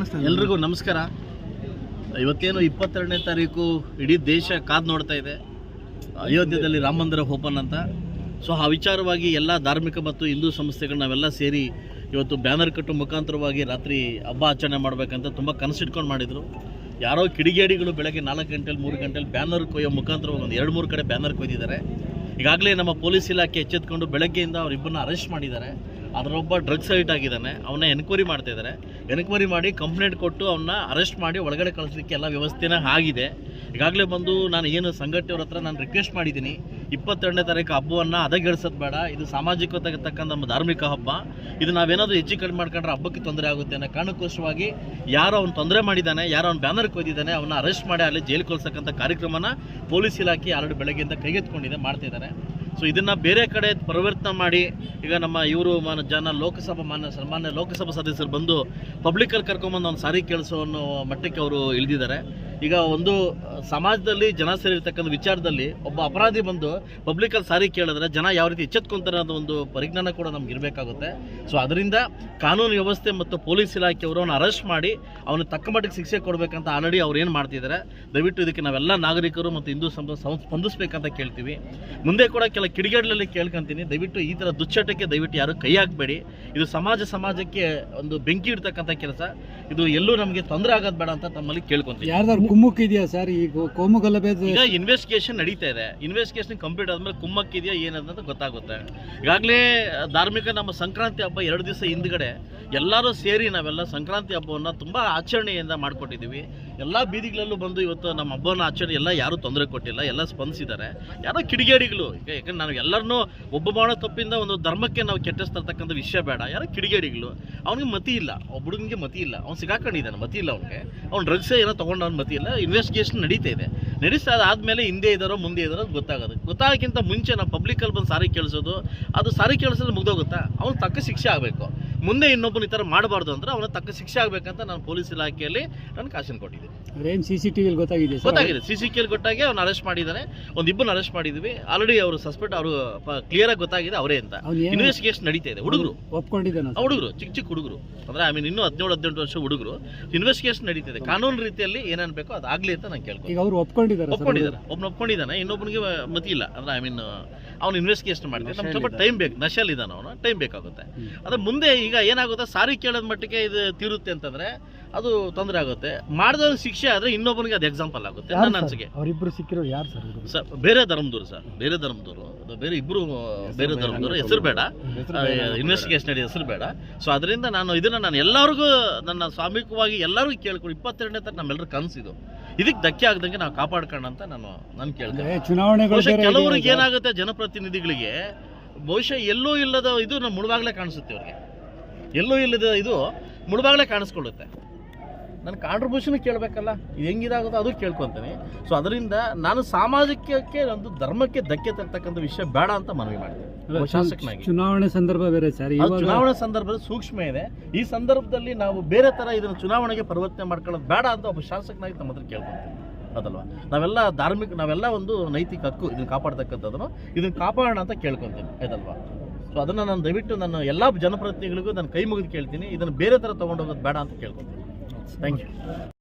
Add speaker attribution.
Speaker 1: ಕಾಣಿಸ್ತಾ ಇದೆ.
Speaker 2: ಎಲ್ರಿಗೂ ನಮಸ್ಕಾರ. ಇವತ್ತೇನು ಇಪ್ಪತ್ತೆರಡನೇ ತಾರೀಕು ಇಡೀ ದೇಶ ಕಾದು ನೋಡ್ತಾ ಇದೆ. ಅಯೋಧ್ಯೆಯಲ್ಲಿ ರಾಮ ಮಂದಿರ ಓಪನ್ ಅಂತ. ಸೊ, ಆ ವಿಚಾರವಾಗಿ ಎಲ್ಲ ಧಾರ್ಮಿಕ ಮತ್ತು ಹಿಂದೂ ಸಂಸ್ಥೆಗಳು ನಾವೆಲ್ಲ ಸೇರಿ ಇವತ್ತು ಬ್ಯಾನರ್ ಕಟ್ಟು ಮುಖಾಂತರವಾಗಿ ರಾತ್ರಿ ಹಬ್ಬ ಆಚರಣೆ ಮಾಡಬೇಕಂತ ತುಂಬ ಕನಸಿಟ್ಕೊಂಡು ಮಾಡಿದರು. ಯಾರೋ ಕಿಡಿಗೇಡಿಗಳು ಬೆಳಗ್ಗೆ ನಾಲ್ಕು ಗಂಟೆಲಿ, ಮೂರು ಗಂಟೆಲಿ ಬ್ಯಾನರ್ ಕೊಯ್ಯೋ ಮುಖಾಂತರವಾಗಿ ಒಂದು ಎರಡು, ಮೂರು ಕಡೆ ಬ್ಯಾನರ್ ಕೊಯ್ದಿದ್ದಾರೆ. ಈಗಾಗಲೇ ನಮ್ಮ ಪೊಲೀಸ್ ಇಲಾಖೆ ಎಚ್ಚೆತ್ಕೊಂಡು ಬೆಳಗ್ಗೆಯಿಂದ ಅವರಿಬ್ಬರನ್ನ ಅರೆಸ್ಟ್ ಮಾಡಿದ್ದಾರೆ. ಅದರೊಬ್ಬ ಡ್ರಗ್ಸ್ ಐಟ್ ಆಗಿದ್ದಾನೆ, ಅವನ್ನ ಎನ್ಕ್ವೈರಿ ಮಾಡ್ತಾ ಇದ್ದಾರೆ ಎನ್ಕ್ವೈರಿ ಮಾಡಿ ಕಂಪ್ಲೇಂಟ್ ಕೊಟ್ಟು ಅವನ್ನ ಅರೆಸ್ಟ್ ಮಾಡಿ ಒಳಗಡೆ ಕಳಿಸ್ಲಿಕ್ಕೆ ಎಲ್ಲ ವ್ಯವಸ್ಥೆನ ಆಗಿದೆ. ಈಗಾಗಲೇ ಬಂದು ನಾನು ಏನು ಸಂಘಟನೆಯವ್ರ ಹತ್ರ ನಾನು ರಿಕ್ವೆಸ್ಟ್ ಮಾಡಿದ್ದೀನಿ. ಇಪ್ಪತ್ತೆರಡನೇ ತಾರೀಕು ಹಬ್ಬವನ್ನು ಹದಗೆಡಿಸೋದು ಬೇಡ, ಇದು ತಕ್ಕಂಥ ನಮ್ಮ ಧಾರ್ಮಿಕ ಹಬ್ಬ. ಇದು ನಾವೇನಾದರೂ ಹೆಚ್ಚು ಕಡಿಮೆ ಮಾಡ್ಕೊಂಡ್ರೆ ಹಬ್ಬಕ್ಕೆ ತೊಂದರೆ ಆಗುತ್ತೆ ಅನ್ನೋ ಕಾರಣಕ್ಕೋಸ್ಕರವಾಗಿ ಯಾರು ಅವ್ನು ತೊಂದರೆ ಮಾಡಿದ್ದಾನೆ, ಯಾರು ಅವ್ನು ಬ್ಯಾನರ್ ಕೊಯ್ದಿದ್ದಾನೆ ಅವನ್ನ ಅರೆಸ್ಟ್ ಮಾಡಿ ಅಲ್ಲಿ ಜೈಲು ಕಳ್ಸಕ್ಕಂಥ ಕಾರ್ಯಕ್ರಮನ ಪೊಲೀಸ್ ಇಲಾಖೆ ಆಲ್ರೆಡಿ ಬೆಳಗ್ಗೆಯಿಂದ ಕೈಗೆತ್ಕೊಂಡಿದೆ ಮಾಡ್ತಿದ್ದಾರೆ ಸೊ ಇದನ್ನು ಬೇರೆ ಕಡೆ ಪರಿವರ್ತನೆ ಮಾಡಿ, ಈಗ ನಮ್ಮ ಇವರು ಮಾನ ಜನ ಲೋಕಸಭಾ ಮಾನ್ಯ ಸನ್ಮಾನ್ಯ ಲೋಕಸಭಾ ಸದಸ್ಯರು ಬಂದು ಪಬ್ಲಿಕಲ್ಲಿ ಕರ್ಕೊಂಬಂದು ಒಂದು ಸಾರಿ ಕೆಲಸ ಅನ್ನೋ ಮಟ್ಟಕ್ಕೆ ಅವರು ಇಳಿದಿದ್ದಾರೆ. ಈಗ ಒಂದು, ಸಮಾಜದಲ್ಲಿ ಜನ ಸೇರಿರ್ತಕ್ಕಂಥ ವಿಚಾರದಲ್ಲಿ ಒಬ್ಬ ಅಪರಾಧಿ ಬಂದು ಪಬ್ಲಿಕಲ್ಲಿ ಸಾರಿ ಕೇಳಿದ್ರೆ ಜನ ಯಾವ ರೀತಿ ಎಚ್ಚೆತ್ಕೊಂತಾರೆ ಅನ್ನೋ ಒಂದು ಪರಿಜ್ಞಾನ ಕೂಡ ನಮ್ಗೆ ಇರಬೇಕಾಗುತ್ತೆ. ಸೊ ಅದರಿಂದ ಕಾನೂನು ವ್ಯವಸ್ಥೆ ಮತ್ತು ಪೊಲೀಸ್ ಇಲಾಖೆಯವರು ಅರೆಸ್ಟ್ ಮಾಡಿ ಅವನಿಗೆ ತಕ್ಕ ಮಟ್ಟಿಗೆ ಶಿಕ್ಷೆ ಕೊಡಬೇಕಂತ ಆಲ್ರೆಡಿ ಅವ್ರು ಏನು ಮಾಡ್ತಿದ್ದಾರೆ ದಯವಿಟ್ಟು ಇದಕ್ಕೆ ನಾವೆಲ್ಲ ನಾಗರಿಕರು ಮತ್ತು ಹಿಂದೂ ಸಂಪ ಸ್ಪಂದಿಸಬೇಕಂತ ಕೇಳ್ತೀವಿ. ಮುಂದೆ ಕೂಡ ಕೆಲ ಕಿಡಿಗೇಡ್ಲಲ್ಲಿ ಕೇಳ್ಕೊಂತೀನಿ. ದಯವಿಟ್ಟು ಈ ಥರ ದುಶ್ಚಟಕ್ಕೆ ದಯವಿಟ್ಟು ಯಾರು ಕೈ ಹಾಕಬೇಡಿ. ಇದು ಸಮಾಜ ಸಮಾಜಕ್ಕೆ ಒಂದು ಬೆಂಕಿ ಇಡ್ತಕ್ಕಂಥ ಕೆಲಸ. ಇದು ಎಲ್ಲೂ ನಮಗೆ ತೊಂದರೆ ಆಗೋದು ಬೇಡ ಅಂತ ತಮ್ಮಲ್ಲಿ ಕೇಳ್ಕೊತೀವಿ
Speaker 1: ಯಾರ್ದಾರು ಕುಮ್ಮಕ್ಕಿದೆಯಾ ಇದೆಯಾ ಸರ್? ಈಗ ಗೋ- ಕೋಮು ಗಲಭೆ
Speaker 2: ಈಗ ಇನ್ವೆಸ್ಟಿಗೇಷನ್ ನಡೀತಾ ಇದೆ. ಇನ್ವೆಸ್ಟಿಗೇಷನ್ ಕಂಪ್ಲೀಟ್ ಆದಮೇಲೆ ಕುಮ್ಮಕ್ಕಿದೆಯಾ ಏನಂತ ಗೊತ್ತಾಗುತ್ತೆ. ಈಗಾಗಲೇ ಧಾರ್ಮಿಕ ನಮ್ಮ ಸಂಕ್ರಾಂತಿ ಹಬ್ಬ ಎರಡು ದಿವಸ ಹಿಂದ್ಗಡೆ. ಎಲ್ಲರೂ ಸೇರಿ ನಾವೆಲ್ಲ ಸಂಕ್ರಾಂತಿ ಹಬ್ಬವನ್ನು ತುಂಬ ಆಚರಣೆಯಿಂದ ಮಾಡಿಕೊಟ್ಟಿದ್ದೀವಿ. ಎಲ್ಲ ಬೀದಿಗಳಲ್ಲೂ ಬಂದು ಇವತ್ತು ನಮ್ಮ ಹಬ್ಬವನ್ನು ಆಚರಣೆ ಎಲ್ಲ ಯಾರೂ ತೊಂದರೆ ಕೊಟ್ಟಿಲ್ಲ, ಎಲ್ಲ ಸ್ಪಂದಿಸಿದ್ದಾರೆ. ಯಾರೋ ಕಿಡಿಗೇಡಿಗಳು ಈಗ ಯಾಕಂದ್ರೆ ನಾವು ಎಲ್ಲರನ್ನೂ ಒಬ್ಬ ಮಾಡೋ ತಪ್ಪಿಂದ ಒಂದು ಧರ್ಮಕ್ಕೆ ನಾವು ಕೆಟ್ಟಿಸ್ತಕ್ಕಂಥ ವಿಷಯ ಬೇಡ. ಯಾರೋ ಕಿಡಿಗೇಡಿಗಳು, ಅವನಿಗೆ ಮತಿ ಇಲ್ಲ. ಒಬ್ಬ ಹುಡುಗನಿಗೆ ಮತಿ ಇಲ್ಲ. ಅವ್ನು ಸಿಗಾಕೊಂಡಿದ್ದಾನೆ, ಮತಿ ಇಲ್ಲ ಅವನಿಗೆ. ಅವ್ನು ಡ್ರಗ್ಸ್ ಏನೋ ತೊಗೊಂಡು ಅವ್ನು ಮತಿ ಇಲ್ಲ. ಇನ್ವೆಸ್ಟಿಗೇಷನ್ ನಡೀತಾ ಇದೆ. ನಡೆಸ್ತಾ ಆದ್ಮೇಲೆ ಹಿಂದೆ ಇದ್ದಾರೋ ಮುಂದೆ ಇದ್ದಾರೋ ಗೊತ್ತಾಗೋದು. ಗೊತ್ತಾಗೋಕ್ಕಿಂತ ಮುಂಚೆ ನಾವು ಪಬ್ಲಿಕಲ್ಲಿ ಬಂದು ಸಾರಿ ಕೇಳಿಸೋದು ಅದು ಸಾರಿ ಕೇಳಿಸೋದು ಮುಗ್ದೋಗುತ್ತಾ? ಅವ್ನು ತಕ್ಕ ಶಿಕ್ಷೆ ಆಗಬೇಕು. ಮುಂದೆ ಇನ್ನೊಬ್ಬನ ಈ ಥರ ಮಾಡಬಾರ್ದು ಅಂದ್ರೆ ಅವನ ತಕ್ಕ ಶಿಕ್ಷೆ ಆಗಬೇಕಂತ ನಾನು ಪೊಲೀಸ್ ಇಲಾಖೆಯಲ್ಲಿ ನಾನು ಕಾಶನ್ ಕೊಟ್ಟಿದ್ದೀನಿ.
Speaker 1: ಏನ್ ಸಿ ಸಿ ಟಿವಿಲಿ ಗೊತ್ತಾಗಿದೆ
Speaker 2: ಗೊತ್ತಾಗಿದೆ. ಸಿ ಸಿ ಕೇಳಿ ಗೊತ್ತಾಗಿ ಅವ್ನು ಅರೆಸ್ಟ್ ಮಾಡಿದ್ದಾನೆ ಒಂದು ಇಬ್ಬರನ್ನ ಅರೆಸ್ಟ್ ಮಾಡಿದ್ವಿ. ಆಲ್ರೆಡಿ ಅವರು ಸಸ್ಪೆಕ್ಟ್ ಅವರು ಕ್ಲಿಯರ್ ಆಗಿ ಗೊತ್ತಾಗಿದೆ ಅವರೇ ಅಂತ. ಇನ್ವೆಸ್ಟಿಗೇಷನ್ ನಡೀತಾ ಇದೆ. ಹುಡುಗರು.
Speaker 1: ಒಪ್ಕೊಂಡಿದ್ದಾನೆ
Speaker 2: ಹುಡುಗರು ಚಿಕ್ಕ ಚಿಕ್ಕ ಹುಡುಗರು. ಅಂದ್ರೆ ಐ ಮೀನ್ ಇನ್ನೂ ಹದಿನೇಳು ಹದಿನೆಂಟು ವರ್ಷ ಹುಡುಗರು. ಇನ್ವೆಸ್ಟಿಗೇಷನ್ ನಡೀತಿದೆ ಕಾನೂನು ರೀತಿಯಲ್ಲಿ ಏನೇನು ಬೇಕೋ ಅದು ಆಗಲಿ ಅಂತ ನಾನು ಕೇಳ್ಕೊಂಡು
Speaker 1: ಈಗ ಅವ್ರು ಒಪ್ಕೊಂಡಿದ್ದಾರೆ
Speaker 2: ಒಪ್ಕೊಂಡಿದ್ದಾರೆ ಒಬ್ನ ಒಪ್ಕೊಂಡಿದ್ದಾನೆ ಇನ್ನೊಬ್ಬನಿಗೆ ಮತಿ ಇಲ್ಲ. ಅಂದ್ರೆ ಐ ಮೀನ್ ಅವ್ನು ಇನ್ವೆಸ್ಟಿಗೇಷನ್ ಮಾಡ್ತಾರೆ ನಮ್ಗೆ ಸ್ವಲ್ಪ ಟೈಮ್ ಬೇಕು ನಶಲ್ ಇದ್ದಾನೆ ಅವನು ಟೈಮ್ ಬೇಕಾಗುತ್ತೆ. ಅದ್ರ ಮುಂದೆ ಈಗ ಏನಾಗುತ್ತೆ ಸಾರಿ ಕೇಳೋದ್ ಮಟ್ಟಿಗೆ ಇದು ತೀರುತ್ತೆ ಅಂತಂದ್ರೆ ಅದು ತೊಂದರೆ ಆಗುತ್ತೆ. ಮಾಡಿದ ಶಿಕ್ಷೆ ಆದ್ರೆ ಇನ್ನೊಬ್ಬನಿಗೆ ಅದು ಎಕ್ಸಾಂಪಲ್ ಆಗುತ್ತೆ ನನ್ನ ಅನ್ಸಿಕೆ.
Speaker 1: ಅವರಿಬ್ರು ಸಿಕ್ಕಿರೋ ಯಾರು ಸರ್
Speaker 2: ಸರ್ ಬೇರೆ ಧರ್ಮದವರು ಸರ್ ಬೇರೆ ಧರ್ಮದವರು. ಅದು ಬೇರೆ ಇಬ್ರು ಬೇರೆ ಧರ್ಮದವರು. ಹೆಸರು ಬೇಡ. ಇನ್ವೆಸ್ಟಿಗೇಷನ್ ನಡಿ ಹೆಸರು ಬೇಡ. ಸೊ ಅದರಿಂದ ನಾನು ಇದನ್ನ ನಾನು ಎಲ್ಲರಿಗೂ ನನ್ನ ಸ್ವಾಮಿಕವಾಗಿ ಎಲ್ಲರಿಗೂ ಕೇಳ್ಕೊಂಡು ಇಪ್ಪತ್ತೆರಡನೇ ತರ ನಮ್ಮೆಲ್ಲರ ಕನಸಿದು. ಇದಕ್ಕೆ ಧಕ್ಕೆ ಆಗದಂಗೆ ನಾವು ಕಾಪಾಡ್ಕೊಂಡ ಅಂತ ನಾನು ನಾನು ಕೇಳ್ತೇನೆ.
Speaker 1: ಬೇರೆ
Speaker 2: ಕೆಲವರಿಗೆ ಏನಾಗುತ್ತೆ ಜನಪ್ರತಿನಿಧಿಗಳಿಗೆ ಬಹುಶಃ ಎಲ್ಲೂ ಇಲ್ಲದ ಇದು ನಮ್ಮ ಮುಳುವಾಗಲೇ ಕಾಣಿಸುತ್ತೆ ಅವ್ರಿಗೆ ಎಲ್ಲೂ ಇಲ್ಲದ ಇದು ಮುಳುವಾಗಲೇ ಕಾಣಿಸ್ಕೊಳ್ಳುತ್ತೆ. ನನ್ನ ಕಾಂಟ್ರಿಬ್ಯೂಷನ್ ಕೇಳಬೇಕಲ್ಲ ಇದು ಹೆಂಗಿದಾಗುತ್ತೋ ಅದು ಕೇಳ್ಕೊತೀನಿ ಸೊ ಅದರಿಂದ ನಾನು ಸಾಮಾಜಿಕಕ್ಕೆ ಒಂದು ಧರ್ಮಕ್ಕೆ ಧಕ್ಕೆ ತರ್ತಕ್ಕಂಥ ವಿಷಯ ಬೇಡ ಅಂತ ಮನವಿ ಮಾಡ್ತೀನಿ. ಶಾಸಕನಾಗಿ
Speaker 1: ಚುನಾವಣೆ ಸಂದರ್ಭ ಬೇರೆ ಸರ್.
Speaker 2: ಚುನಾವಣೆ ಸಂದರ್ಭದಲ್ಲಿ ಸೂಕ್ಷ್ಮ ಇದೆ. ಈ ಸಂದರ್ಭದಲ್ಲಿ ನಾವು ಬೇರೆ ತರ ಇದನ್ನು ಚುನಾವಣೆಗೆ ಪರಿವರ್ತನೆ ಮಾಡ್ಕೊಳ್ಳೋದು ಬೇಡ ಅಂತ ಒಬ್ಬ ಶಾಸಕನಾಗಿ ತಮ್ಮ ಹತ್ರ ಕೇಳ್ಕೊಂತೀನಿ. ಅದಲ್ವಾ? ನಾವೆಲ್ಲ ಧಾರ್ಮಿಕ ನಾವೆಲ್ಲ ಒಂದು ನೈತಿಕ ಹಕ್ಕು ಇದನ್ನ ಕಾಪಾಡ್ತಕ್ಕಂಥದ್ದನ್ನು ಇದನ್ನ ಕಾಪಾಡೋಣ ಅಂತ ಕೇಳ್ಕೊಂತೀನಿ. ಅದಲ್ವಾ ಸೊ ಅದನ್ನು ನಾನು ದಯವಿಟ್ಟು ನನ್ನ ಎಲ್ಲ ಜನಪ್ರತಿನಿಧಿಗಳಿಗೂ ನಾನು ಕೈ ಮುಗಿದು ಕೇಳ್ತೀನಿ. ಇದನ್ನು ಬೇರೆ ಥರ ತೊಗೊಂಡೋಗೋದು ಬೇಡ ಅಂತ ಕೇಳ್ಕೊತೀನಿ. Thank you.